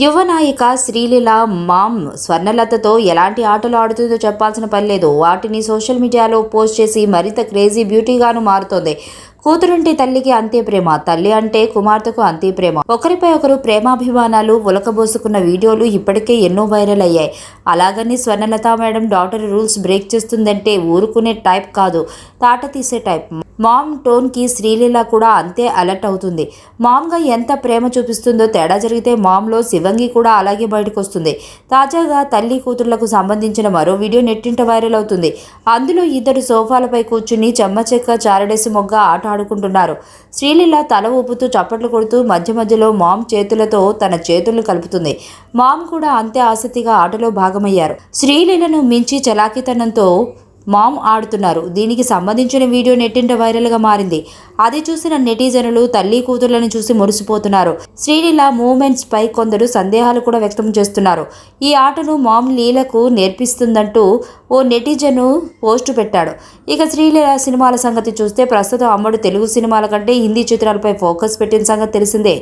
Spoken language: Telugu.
యువ నాయిక శ్రీలీల మామ్ స్వర్ణలతతో ఎలాంటి ఆటలు ఆడుతుందో చెప్పాల్సిన పని లేదు. వాటిని సోషల్ మీడియాలో పోస్ట్ చేసి మరింత క్రేజీ బ్యూటీగాను మారుతోంది. కూతురుంటే తల్లికి అంతే ప్రేమ తల్లి అంటే కుమార్తెకు అంతే ప్రేమ. ఒకరిపై ఒకరు ప్రేమాభిమానాలు ఉలకబోసుకున్న వీడియోలు ఇప్పటికే ఎన్నో వైరల్ అయ్యాయి. అలాగని Swarnalatha madam daughter rules break చేస్తుందంటే ఊరుకునే టైప్ కాదు. తాట తీసే టైప్. మామ్ టోన్కి శ్రీలీల కూడా అంతే అలర్ట్ అవుతుంది. మామ్గా ఎంత ప్రేమ చూపిస్తుందో తేడా జరిగితే మామ్లో శివంగి కూడా అలాగే బయటకు వస్తుంది తాజాగా తల్లి కూతుర్లకు సంబంధించిన మరో వీడియో నెట్టింట వైరల్ అవుతుంది. అందులో ఇద్దరు సోఫాలపై కూర్చుని చెమ్మచెక్క చారడేసి మొగ్గ ఆట ఆడుకుంటున్నారు. శ్రీలీల తల ఊపుతూ చప్పట్లు కొడుతూ మధ్య మధ్యలో మామ్ చేతులతో తన చేతులను కలుపుతుంది. మామ్ కూడా అంతే ఆసక్తిగా ఆటలో భాగమయ్యారు. శ్రీలీలను మించి చలాకితనంతో మామ్ ఆడుతున్నారు. దీనికి సంబంధించిన వీడియో నెట్టింట వైరల్గా మారింది. అది చూసిన నెటిజనులు తల్లి కూతుర్లను చూసి మురిసిపోతున్నారు. శ్రీలీల మూమెంట్స్ పై కొందరు సందేహాలు కూడా వ్యక్తం చేస్తున్నారు. ఈ ఆటను మామ్ లీలకు నేర్పిస్తుందంటూ ఓ నెటిజను పోస్టు పెట్టాడు. ఇక శ్రీలీల సినిమాల సంగతి చూస్తే ప్రస్తుతం అమ్మడు తెలుగు సినిమాల కంటే హిందీ చిత్రాలపై ఫోకస్ పెట్టిన సంగతి తెలిసిందే.